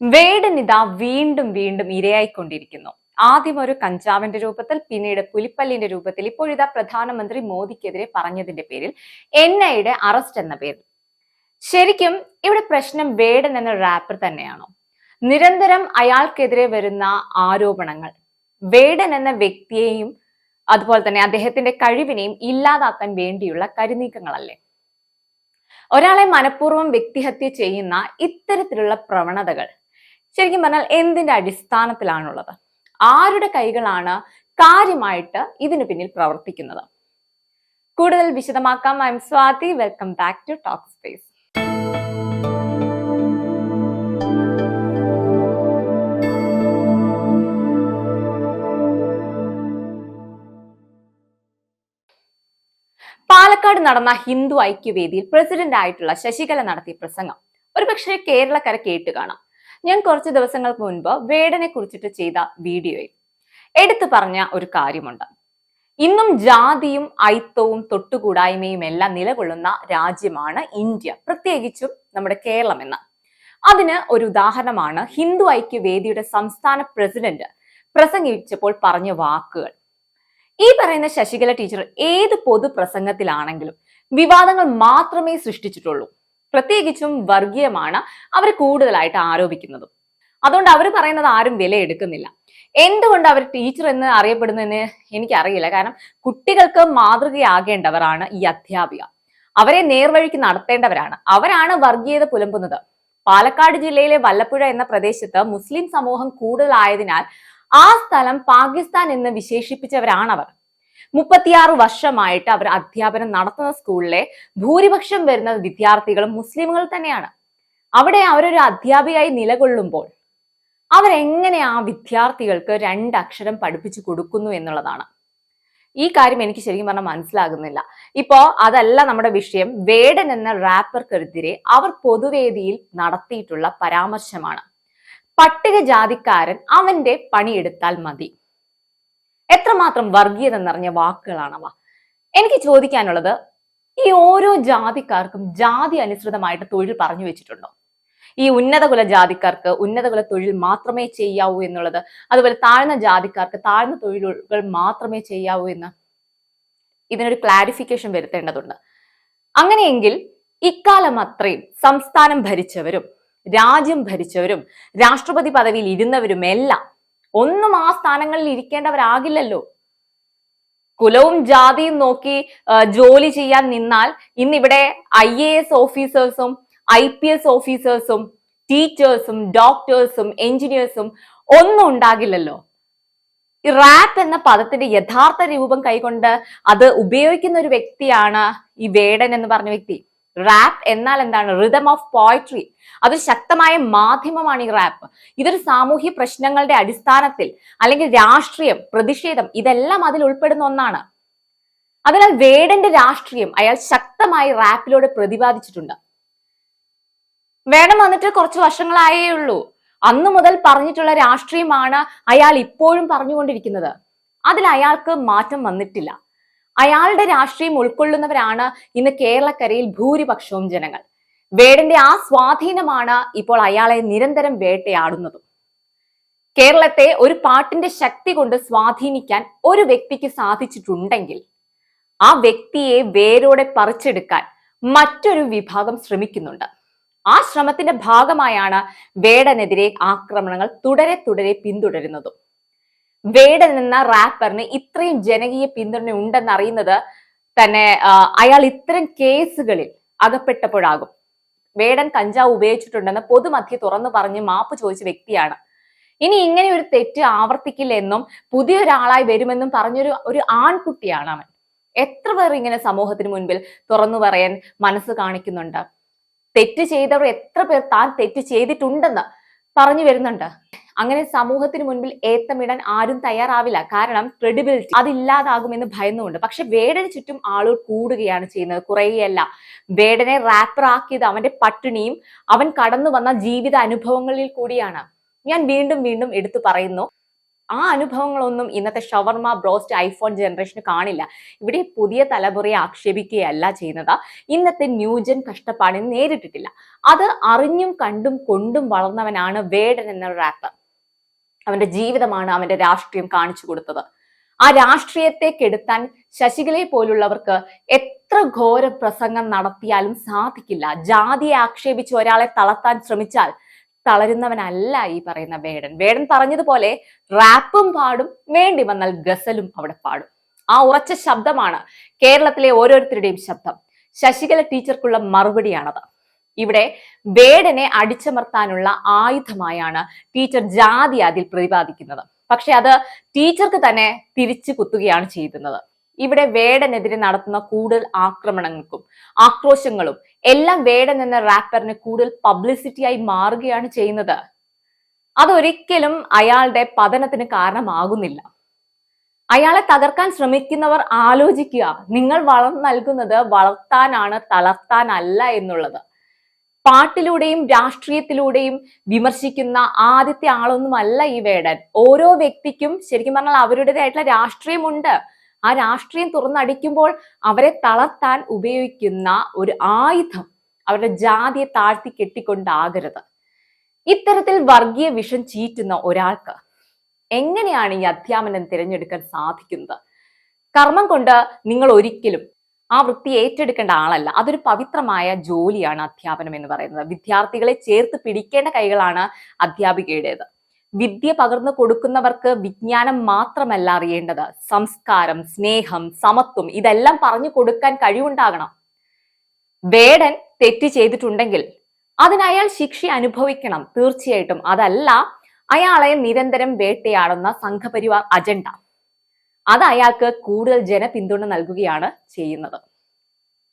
വേടനിത വീണ്ടും വീണ്ടും ഇരയായിക്കൊണ്ടിരിക്കുന്നു. ആദ്യം ഒരു കഞ്ചാവിന്റെ രൂപത്തിൽ പിന്നീട് പുലിപ്പല്ലിന്റെ രൂപത്തിൽ. ഇപ്പോഴിതാ പ്രധാനമന്ത്രി മോദിക്കെതിരെ പറഞ്ഞതിന്റെ പേരിൽ എൻ ഐയുടെ അറസ്റ്റ് എന്ന പേരിൽ. ശരിക്കും ഇവിടെ പ്രശ്നം വേടൻ എന്ന റാപ്പർ തന്നെയാണോ? നിരന്തരം അയാൾക്കെതിരെ വരുന്ന ആരോപണങ്ങൾ. വേടൻ എന്ന വ്യക്തിയെയും അതുപോലെ തന്നെ അദ്ദേഹത്തിന്റെ കഴിവിനെയും ഇല്ലാതാക്കാൻ വേണ്ടിയുള്ള കരുനീക്കങ്ങളല്ലേ? ഒരാളെ മനഃപൂർവം വ്യക്തിഹത്യ ചെയ്യുന്ന ഇത്തരത്തിലുള്ള പ്രവണതകൾ ശരിക്കും പറഞ്ഞാൽ എന്തിന്റെ അടിസ്ഥാനത്തിലാണുള്ളത്? ആരുടെ കൈകളാണ് കാര്യമായിട്ട് ഇതിന് പിന്നിൽ പ്രവർത്തിക്കുന്നത്? കൂടുതൽ വിശദമാക്കാം. I M Swathi welcome back to talk space Palakkad നടന്ന ഹിന്ദു ഐക്യവേദിയിൽ പ്രസിഡന്റ് ആയിട്ടുള്ള ശശികല നടത്തിയ പ്രസംഗം ഒരുപക്ഷെ കേരളക്കര കേട്ട് കാണാം. ഞാൻ കുറച്ച് ദിവസങ്ങൾക്ക് മുൻപ് വേടനെ കുറിച്ചിട്ട് ചെയ്ത വീഡിയോയിൽ എടുത്തു പറഞ്ഞ ഒരു കാര്യമുണ്ട്. ഇന്നും ജാതിയും ഐത്തവും തൊട്ടുകൂടായ്മയും എല്ലാം നിലകൊള്ളുന്ന രാജ്യമാണ് ഇന്ത്യ. പ്രത്യേകിച്ചും നമ്മുടെ കേരളം എന്ന്. അതിന് ഒരു ഉദാഹരണമാണ് ഹിന്ദു ഐക്യവേദിയുടെ സംസ്ഥാന പ്രസിഡന്റ് പ്രസംഗിച്ചപ്പോൾ പറഞ്ഞ വാക്കുകൾ. ഈ പറയുന്ന ശശികല ടീച്ചർ ഏത് പൊതു പ്രസംഗത്തിലാണെങ്കിലും വിവാദങ്ങൾ മാത്രമേ സൃഷ്ടിച്ചിട്ടുള്ളൂ. പ്രത്യേകിച്ചും വർഗീയമാണ് അവർ കൂടുതലായിട്ട് ആരോപിക്കുന്നതും. അതുകൊണ്ട് അവർ പറയുന്നത് ആരും വിലയെടുക്കുന്നില്ല എന്തുകൊണ്ട് അവർ ടീച്ചർ എന്ന് അറിയപ്പെടുന്നതെന്ന് എനിക്കറിയില്ല. കാരണം കുട്ടികൾക്ക് മാതൃകയാകേണ്ടവരാണ് ഈ അധ്യാപിക. അവരെ നേർവഴിക്ക് നടത്തേണ്ടവരാണ്. അവരാണ് വർഗീയത പുലമ്പുന്നത്. പാലക്കാട് ജില്ലയിലെ വല്ലപ്പുഴ എന്ന പ്രദേശത്ത് മുസ്ലിം സമൂഹം കൂടുതലായതിനാൽ ആ സ്ഥലം പാകിസ്ഥാൻ എന്ന് വിശേഷിപ്പിച്ചവരാണ് അവർ മുപ്പത്തിയാറ് വർഷമായിട്ട് അവർ അധ്യാപനം നടത്തുന്ന സ്കൂളിലെ ഭൂരിപക്ഷം വരുന്ന വിദ്യാർത്ഥികളും മുസ്ലിമുകൾ തന്നെയാണ്. അവിടെ അവരൊരു അധ്യാപികയായി നിലകൊള്ളുമ്പോൾ അവരെങ്ങനെ ആ വിദ്യാർത്ഥികൾക്ക് രണ്ടക്ഷരം പഠിപ്പിച്ചു കൊടുക്കുന്നു എന്നുള്ളതാണ്. ഈ കാര്യം എനിക്ക് ശരിക്കും പറഞ്ഞാൽ മനസ്സിലാകുന്നില്ല. ഇപ്പോ അതല്ല നമ്മുടെ വിഷയം. വേടൻ എന്ന റാപ്പർക്കെതിരെ അവർ പൊതുവേദിയിൽ നടത്തിയിട്ടുള്ള പരാമർശമാണ്. പട്ടികജാതിക്കാരൻ അവന്റെ പണിയെടുത്താൽ മതി. എത്രമാത്രം വർഗീയത നിറഞ്ഞ വാക്കുകളാണവ എനിക്ക് ചോദിക്കാനുള്ളത് ഈ ഓരോ ജാതിക്കാർക്കും ജാതി അനുസൃതമായിട്ട് തൊഴിൽ പറഞ്ഞു വെച്ചിട്ടുണ്ടോ? ഈ ഉന്നതകുല ജാതിക്കാർക്ക് ഉന്നതകുല തൊഴിൽ മാത്രമേ ചെയ്യാവൂ എന്നുള്ളത് അതുപോലെ താഴ്ന്ന ജാതിക്കാർക്ക് താഴ്ന്ന തൊഴിലുകൾ മാത്രമേ ചെയ്യാവൂ എന്ന് ഇതിനൊരു ക്ലാരിഫിക്കേഷൻ വരുത്തേണ്ടതുണ്ട്. അങ്ങനെയെങ്കിൽ ഇക്കാലം അത്രയും സംസ്ഥാനം ഭരിച്ചവരും രാജ്യം ഭരിച്ചവരും രാഷ്ട്രപതി പദവിയിൽ ഇരുന്നവരും എല്ലാം ഒന്നും ആ സ്ഥാനങ്ങളിൽ ഇരിക്കേണ്ടവരാകില്ലല്ലോ. കുലവും ജാതിയും നോക്കി ജോലി ചെയ്യാൻ നിന്നാൽ ഇന്നിവിടെ ഐ എ എസ് ഓഫീസേഴ്സും ഐ പി എസ് ഓഫീസേഴ്സും ടീച്ചേഴ്സും ഡോക്ടേഴ്സും എഞ്ചിനീയേഴ്സും ഒന്നും ഉണ്ടാകില്ലല്ലോ. റാപ്പ് എന്ന പദത്തിന്റെ യഥാർത്ഥ രൂപം കൈകൊണ്ട് അത് ഉപയോഗിക്കുന്ന ഒരു വ്യക്തിയാണ് ഈ വേടൻ എന്ന് പറഞ്ഞ വ്യക്തി. റാപ്പ് എന്നാൽ എന്താണ്? റിതം ഓഫ് പോയട്രി അതൊരു ശക്തമായ മാധ്യമമാണ് ഈ റാപ്പ് ഇതൊരു സാമൂഹ്യ പ്രശ്നങ്ങളുടെ അടിസ്ഥാനത്തിൽ അല്ലെങ്കിൽ രാഷ്ട്രീയം പ്രതിഷേധം ഇതെല്ലാം അതിൽ ഉൾപ്പെടുന്ന ഒന്നാണ്. അതിനാൽ വേടന്റെ രാഷ്ട്രീയം അയാൾ ശക്തമായി റാപ്പിലൂടെ പ്രതിപാദിച്ചിട്ടുണ്ട്. വേണം വന്നിട്ട് കുറച്ച് വർഷങ്ങളായേ ഉള്ളൂ. അന്നു മുതൽ പറഞ്ഞിട്ടുള്ള രാഷ്ട്രീയമാണ് അയാൾ ഇപ്പോഴും പറഞ്ഞുകൊണ്ടിരിക്കുന്നത്. അതിൽ അയാൾക്ക് മാറ്റം വന്നിട്ടില്ല. അയാളുടെ രാഷ്ട്രീയം ഉൾക്കൊള്ളുന്നവരാണ് ഇന്ന് കേരളക്കരയിൽ ഭൂരിപക്ഷവും ജനങ്ങൾ. വേടന്റെ ആ സ്വാധീനമാണ് ഇപ്പോൾ അയാളെ നിരന്തരം വേട്ടയാടുന്നതും. കേരളത്തെ ഒരു പാട്ടിന്റെ ശക്തി കൊണ്ട് സ്വാധീനിക്കാൻ ഒരു വ്യക്തിക്ക് സാധിച്ചിട്ടുണ്ടെങ്കിൽ ആ വ്യക്തിയെ വേരോടെ പറിച്ചെടുക്കാൻ മറ്റൊരു വിഭാഗം ശ്രമിക്കുന്നുണ്ട്. ആ ശ്രമത്തിന്റെ ഭാഗമായാണ് വേടനെതിരെ ആക്രമണങ്ങൾ തുടരെ തുടരെ പിന്തുടരുന്നതും. വേടൻ എന്ന റാപ്പറിന് ഇത്രയും ജനകീയ പിന്തുണ ഉണ്ടെന്ന് അറിയുന്നത് തന്നെ അയാൾ ഇത്തരം കേസുകളിൽ അകപ്പെട്ടപ്പോഴാകും. വേടൻ കഞ്ചാവ് ഉപയോഗിച്ചിട്ടുണ്ടെന്ന് പൊതുമധ്യ തുറന്നു പറഞ്ഞ് മാപ്പ് ചോദിച്ച വ്യക്തിയാണ്. ഇനി ഇങ്ങനെ ഒരു തെറ്റ് ആവർത്തിക്കില്ലെന്നും പുതിയൊരാളായി വരുമെന്നും പറഞ്ഞൊരു ഒരു ആൺകുട്ടിയാണ് അവൻ. എത്ര പേർ ഇങ്ങനെ സമൂഹത്തിന് മുൻപിൽ തുറന്നു പറയാൻ മനസ്സ് കാണിക്കുന്നുണ്ട്? തെറ്റ് ചെയ്തവർ എത്ര പേർ താൻ തെറ്റ് ചെയ്തിട്ടുണ്ടെന്ന് പറഞ്ഞു വരുന്നുണ്ട്. അങ്ങനെ സമൂഹത്തിന് മുൻപിൽ ഏത്തമിടാൻ ആരും തയ്യാറാവില്ല. കാരണം ക്രെഡിബിലിറ്റി അതില്ലാതാകുമെന്ന് ഭയന്നുകൊണ്ട്. പക്ഷെ വേടന് ചുറ്റും ആളുകൾ കൂടുകയാണ് ചെയ്യുന്നത്. കുറേയല്ല. വേടനെ റാപ്പർ ആക്കിയത് അവന്റെ പട്ടിണിയും അവൻ കടന്നു വന്ന ജീവിത അനുഭവങ്ങളിൽ കൂടിയാണ്. ഞാൻ വീണ്ടും വീണ്ടും എടുത്തു പറയുന്നു. ആ അനുഭവങ്ങളൊന്നും ഇന്നത്തെ ഷവർമ ബ്രോസ്റ്റ് ഐഫോൺ ജനറേഷന് കാണില്ല. ഇവിടെ പുതിയ തലമുറയെ ആക്ഷേപിക്കുകയല്ല ചെയ്യുന്നത്. ഇന്നത്തെ ന്യൂജൻ കഷ്ടപ്പാടിന് നേരിട്ടിട്ടില്ല. അത് അറിഞ്ഞും കണ്ടും കൊണ്ടും വളർന്നവനാണ് വേടൻ എന്ന റാപ്പർ അവന്റെ ജീവിതമാണ് അവന്റെ രാഷ്ട്രീയം കാണിച്ചു കൊടുത്തത്. ആ രാഷ്ട്രീയത്തെ കെടുത്താൻ ശശികലയെ പോലുള്ളവർക്ക് എത്ര ഘോര പ്രസംഗം നടത്തിയാലും സാധിക്കില്ല. ജാതിയെ ആക്ഷേപിച്ച് ഒരാളെ തളർത്താൻ ശ്രമിച്ചാൽ തളരുന്നവനല്ല ഈ പറയുന്ന വേടൻ. വേടൻ പറഞ്ഞതുപോലെ റാപ്പും പാടും വേണ്ടി വന്നാൽ ഗസലും അവിടെ പാടും. ആ ഉറച്ച ശബ്ദമാണ് കേരളത്തിലെ ഓരോരുത്തരുടെയും ശബ്ദം. ശശികല ടീച്ചർക്കുള്ള മറുപടിയാണത്. ഇവിടെ വേടനെ അടിച്ചമർത്താനുള്ള ആയുധമായാണ് ടീച്ചർ ജാതി അതിൽ പ്രതിപാദിക്കുന്നത്. പക്ഷെ അത് ടീച്ചർക്ക് തന്നെ തിരിച്ചു കുത്തുകയാണ് ചെയ്യുന്നത്. ഇവിടെ വേടനെതിരെ നടത്തുന്ന കൂടുതൽ ആക്രമണങ്ങൾക്കും ആക്രോശങ്ങളും എല്ലാം വേടൻ എന്ന റാപ്പറിന് കൂടുതൽ പബ്ലിസിറ്റിയായി മാറുകയാണ് ചെയ്യുന്നത്. അതൊരിക്കലും അയാളുടെ പതനത്തിന് കാരണമാകുന്നില്ല. അയാളെ തകർക്കാൻ ശ്രമിക്കുന്നവർ ആലോചിക്കുക. നിങ്ങൾ വളർന്നു നൽകുന്നത് വളർത്താനാണ് തളർത്താനല്ല എന്നുള്ളത്. പാട്ടിലൂടെയും രാഷ്ട്രീയത്തിലൂടെയും വിമർശിക്കുന്ന ആദ്യത്തെ ആളൊന്നുമല്ല ഈ വേടൻ. ഓരോ വ്യക്തിക്കും ശരിക്കും പറഞ്ഞാൽ അവരുടേതായിട്ടുള്ള രാഷ്ട്രീയമുണ്ട്. ആ രാഷ്ട്രീയം തുറന്നടിക്കുമ്പോൾ അവരെ തളർത്താൻ ഉപയോഗിക്കുന്ന ഒരു ആയുധം അവരുടെ ജാതിയെ താഴ്ത്തി കെട്ടിക്കൊണ്ടാകരുത്. ഇത്തരത്തിൽ വർഗീയ വിഷം ചീറ്റുന്ന ഒരാൾക്ക് എങ്ങനെയാണ് ഈ അധ്യാപനം തിരഞ്ഞെടുക്കാൻ സാധിക്കുന്നത്? കർമ്മം കൊണ്ട് നിങ്ങൾ ഒരിക്കലും ആ വൃത്തി ഏറ്റെടുക്കേണ്ട ആളല്ല. അതൊരു പവിത്രമായ ജോലിയാണ് അധ്യാപനം എന്ന് പറയുന്നത്. വിദ്യാർത്ഥികളെ ചേർത്ത് പിടിക്കേണ്ട കൈകളാണ് അധ്യാപികയുടേത്. വിദ്യ പകർന്നു കൊടുക്കുന്നവർക്ക് വിജ്ഞാനം മാത്രമല്ല അറിയേണ്ടത്. സംസ്കാരം സ്നേഹം സമത്വം ഇതെല്ലാം പറഞ്ഞു കൊടുക്കാൻ കഴിവുണ്ടാകണം. വേടൻ തെറ്റ് ചെയ്തിട്ടുണ്ടെങ്കിൽ അതിന് അയാൾ ശിക്ഷ അനുഭവിക്കണം തീർച്ചയായിട്ടും. അതല്ല അയാളെ നിരന്തരം വേട്ടയാടുന്ന സംഘപരിവാർ അജണ്ട. അത് അയാൾക്ക് കൂടുതൽ ജനപിന്തുണ നൽകുകയാണ് ചെയ്യുന്നത്.